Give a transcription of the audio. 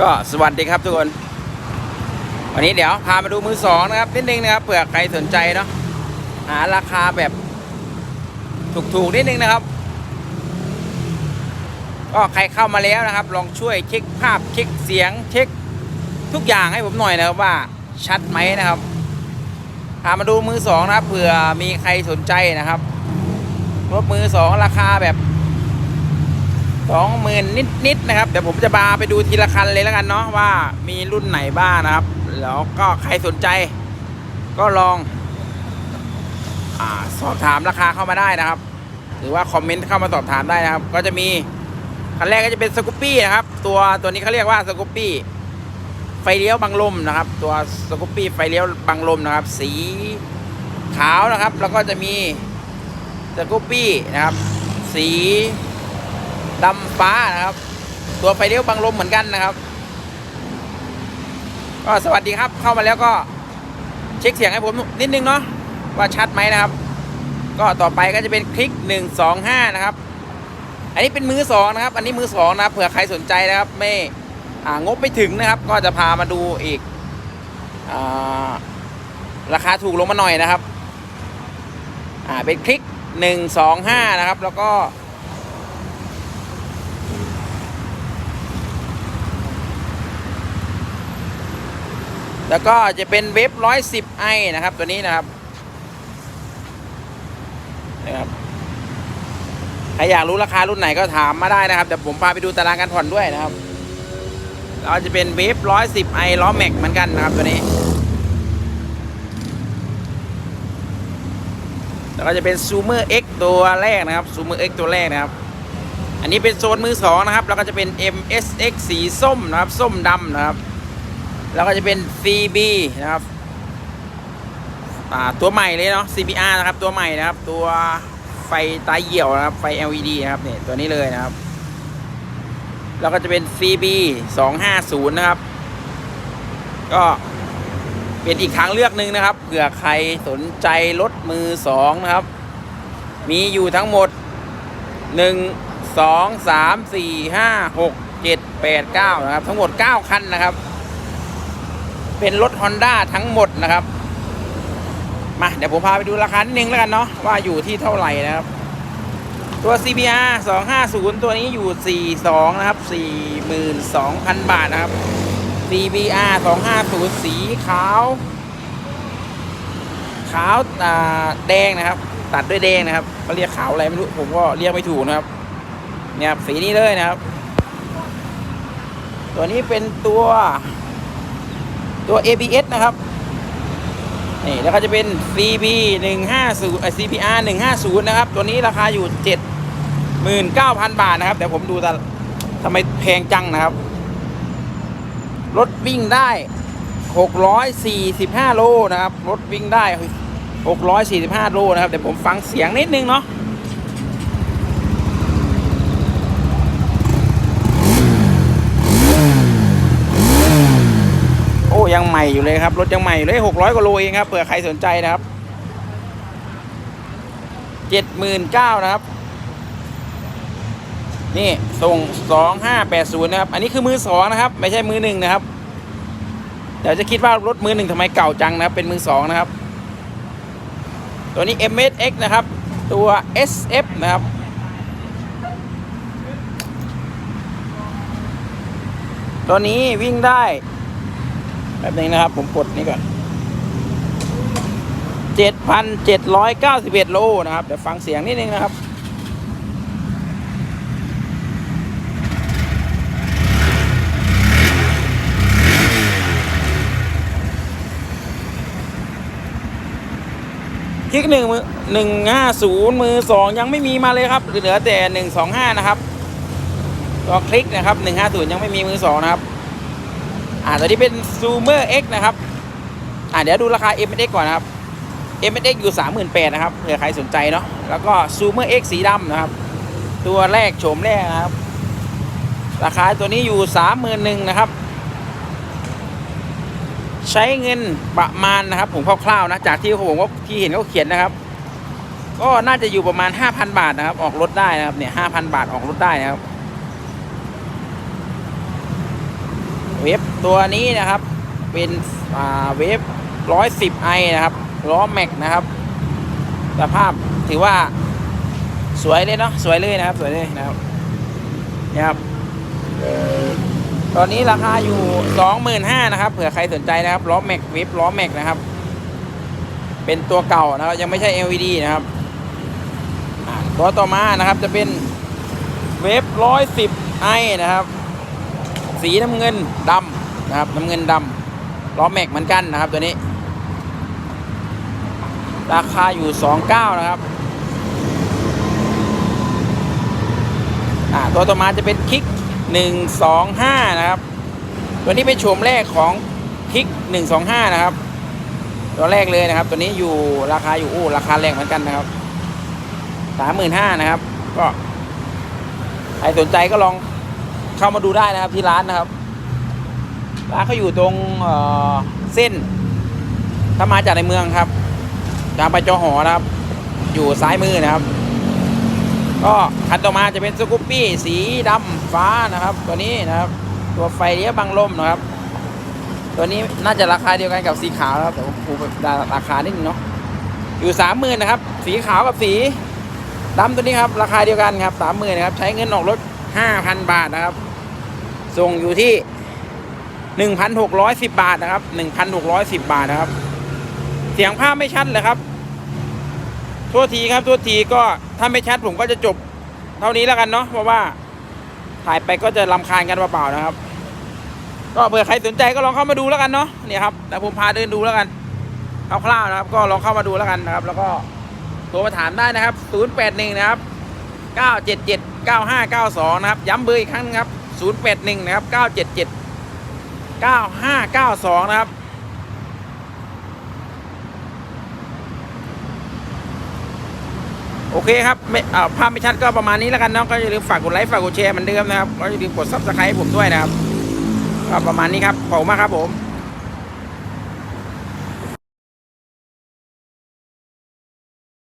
ก็สวัสดีครับทุกคน วันนี้เดี๋ยวพามาดูมือสองนะครับนิดนึงนะครับเผื่อใครสนใจเนาะหาราคาแบบถูกๆนิดนึงนะครับ ก็ใครเข้ามาแล้วนะครับ ลองช่วยเช็คภาพเช็คเสียงเช็คทุกอย่างให้ผมหน่อยนะครับว่าชัดไหมนะครับพามาดูมือสองนะครับเผื่อมีใครสนใจนะครับรถมือสองราคาแบบ สองหมื่นนิดๆนะครับเดี๋ยวผมจะบาไปดูทีละคันเลยแล้วกันเนาะว่ามีรุ่นไหนบ้างนะครับ แล้วก็ใครสนใจ ก็ลองอสอบถามราคาเข้ามาได้นะครับ หรือว่าคอมเมนต์เข้ามาสอบถามได้นะครับ ก็จะมีคันแรกก็จะเป็นสกูปปี้นะครับ ตัวตัวนี้เขาเรียกว่าสกูปปี้ไฟเลี้ยวบังลมนะครับ ตัวสกูปปี้ไฟเลี้ยวบังลมนะครับ สีขาวนะครับ แล้วก็จะมีสกูปปี้นะครับ สี ดำฟ้านะครับ ตัวไฟเลี้ยวบังลมเหมือนกันนะครับ ก็สวัสดีครับเข้ามาแล้วก็เช็คเสียงให้ผมนิดนึงเนาะว่าชัดไหมนะครับ ก็ต่อไปก็จะเป็นคลิก 125 นะครับ อันนี้เป็นมือสองนะครับ อันนี้มือสองนะครับเผื่อใครสนใจนะครับไม่อ่างบไม่ถึงนะครับ ก็จะพามาดูอีกอาราคาถูกลงมาหน่อยนะครับ อ่าเป็นคลิก 125 นะครับ แล้วก็ แล้วก็จะเป็นเว็บ110 i นะครับ ตัวนี้นะครับนะครับใครอยากรู้ราคารุ่นไหนก็ถามมาได้นะครับเดี๋ยวผมพาไปดูตารางการผ่อนด้วยนะครับเราจะเป็นเวฟ110 i ล้อแม็กเหมือนกันนะครับตัวนี้ แล้วก็จะเป็น Zoomer X ตัวแรกนะครับ Zoomer X ตัวแรกนะครับ อันนี้เป็นโซนมือสองนะครับ แล้วก็จะเป็น MSX สีส้มนะครับ ส้มดำนะครับ แล้วก็จะเป็น CB นะครับตัวใหม่เลยเนาะ CBR นะครับ ตัวใหม่นะครับ ตัวไฟตาเหี่ยวนะครับ ไฟ LED นะครับเนี่ยตัวนี้เลยนะครับ แล้วก็จะเป็น CB 250นะครับ ก็เป็นอีกทางเลือกหนึ่งนะครับ เผื่อใครสนใจรถมือสองนะครับ มีอยู่ทั้งหมด 1 2 3 4 5 6 7 8 9 นะครับ ทั้งหมด 9 คันนะครับ เป็นรถ Honda ทั้งหมดนะครับ มาเดี๋ยวผมพาไปดูราคานิดนึงแล้วกันเนาะว่าอยู่ที่เท่าไหร่นะครับ ตัว CBR 250 ตัวนี้อยู่ 42 นะครับ 42,000 บาทนะครับ CBR 250 สีขาว ขาวอ่แดงนะครับ ตัดด้วยแดงนะครับเขาเรียกขาวอะไรไม่รู้ ผมก็เรียกไม่ถูกนะครับ เนี่ยสีนี้เลยนะครับ ตัวนี้เป็นตัว ตัว ABS นะครับนี่แล้วก็จะเป็น CB 150 CBR 150 นะครับ ตัวนี้ราคาอยู่ 79,000 บาทนะครับเดี๋ยวผมดูแต่ทำไมแพงจังนะครับ รถวิ่งได้ 645 โลนะครับ รถวิ่งได้ 645 โลนะครับเดี๋ยวผมฟังเสียงนิดนึงเนาะ ยังใหม่อยู่เลยครับ รถยังใหม่อยู่เลยหกร้อยกว่าโลเองครับเผื่อใครสนใจนะครับเจ็ดหมื่นเก้านะครับ นี่ส่งสองห้าแปดศูนย์นะครับ อันนี้คือมือสองนะครับ ไม่ใช่มือหนึ่งนะครับ เดี๋ยวจะคิดว่ารถมือหนึ่งทำไมเก่าจังนะครับ เป็นมือสองนะครับ ตัวนี้ MSX นะครับ ตัว SF นะครับตัวนี้วิ่งได้ แบบนี้นะครับ ผมกดนี่ก่อนเจ็ดพันเจ็ดร้อยเก้าสิบเอ็ดโลนะครับ เดี๋ยวฟังเสียงนิดนึงนะครับคลิกหนึ่งมือหนึ่งห้าศูนย์มือสองยังไม่มีมาเลยครับ เหลือแต่หนึ่งสองห้านะครับตัวคลิกนะครับหนึ่งห้าศูนย์ยังไม่มีมือสองนะครับ อ่าตัวนี้เป็น Zoomer X นะครับ อ่าเดี๋ยวดูราคา m x ก่อนนะครับ m x อยู่ 38,000นะครับเผื่อใครสนใจเนาะแล้วก็ Zoomer X สีดำนะครับ ตัวแรกโฉมแรกนะครับ ราคาตัวนี้อยู่ 31,000นะครับ ใช้เงินประมาณนะครับ ผมคร่าวๆนะจากที่ผมว่าที่เห็นเขาเขียนนะครับ ก็น่าจะอยู่ประมาณ 5,000 บาทนะครับ ออกรถได้นะครับเนี่ย5,000 บาทออกรถได้นะครับ เวฟตัวนี้นะครับ เป็นเวฟร้อยสิบไอนะครับล้อแม็กนะครับสภาพถือว่าสวยเลยเนาะสวยเลยนะครับ สวยเลยนะครับนี่ครับ ตอนนี้ราคาอยู่สองหมื่นห้านะครับ เผื่อใครสนใจนะครับล้อแม็กเวฟล้อแม็กนะครับ เป็นตัวเก่านะครับยังไม่ใช่ LED นะครับตัวต่อมานะครับจะเป็นเวฟร้อยสิบไอนะครับ สีน้ำเงินดำนะครับ น้ำเงินดำล้อแม็กเหมือนกันนะครับตัวนี้ ราคาอยู่สองเก้านะครับตัวต่อมาจะเป็นคลิกหนึ่งสองห้านะครับ ตัวนี้เป็นโฉมแรกของคลิกหนึ่งสองห้านะครับ ตัวแรกเลยนะครับ ตัวนี้อยู่ราคาอยู่อู้ราคาแรงเหมือนกันนะครับสามหมื่นห้านะครับ ก็ใครสนใจก็ลอง เข้ามาดูได้นะครับที่ร้านนะครับ ร้านเขาอยู่ตรงเ,เส้น ถ้ามาจากในเมืองครับทางไปจอหอนะครับ อยู่ซ้ายมือนะครับ ก็คันต่อมาจะเป็นสกูปปี้สีดำฟ้านะครับ ตัวนี้นะครับ ตัวไฟเลี้ยวบังลมนะครับ ตัวนี้น่าจะราคาเดียวกันกับสีขาวนะครับแต่ผมคูราคานิดนึงเนาะอยู่สามหมื่นนะครับ สีขาวกับสีดำตัวนี้ครับ ราคาเดียวกันครับสามหมื่นนะครับ ใช้เงินออกรถห้าพันบาทนะครับ ส่งอยู่ที่หนึ่งพันหกร้อยสิบบาทนะครับหนึ่งพันหกร้อยสิบบาทนะครับ เสียงภาพไม่ชัดเลยครับโทษทีครับโทษทีก็ถ้าไม่ชัดผมก็จะจบเท่านี้แล้วกันเนาะเพราะว่าถ่ายไปก็จะลำคาญกันเปล่าๆนะครับ ก็เผื่อใครสนใจก็ลองเข้ามาดูแล้วกันเนาะเนี่ยครับแต่ผมพาเดินดูแล้วกันคร่าวๆนะครับ ก็ลองเข้ามาดูแล้วกันนะครับ แล้วก็โทรมาถามได้นะครับ 081 นะครับ 977 9592 นะครับ ย้ำเบอร์อีกครั้งนะครับ 081 นะครับ 977 9592 นะครับ โอเคครับไม่อ่อภาพไม่ชัดก็ประมาณนี้แล้วกันเนาะก็อย่าลืมฝากกดไลค์ฝากกดแชร์เหมือนเดิมนะครับ ก็อย่าลืมกดซับสไครต์ผมด้วยนะครับก็ประมาณนี้ครับขอบคุณมากครับผม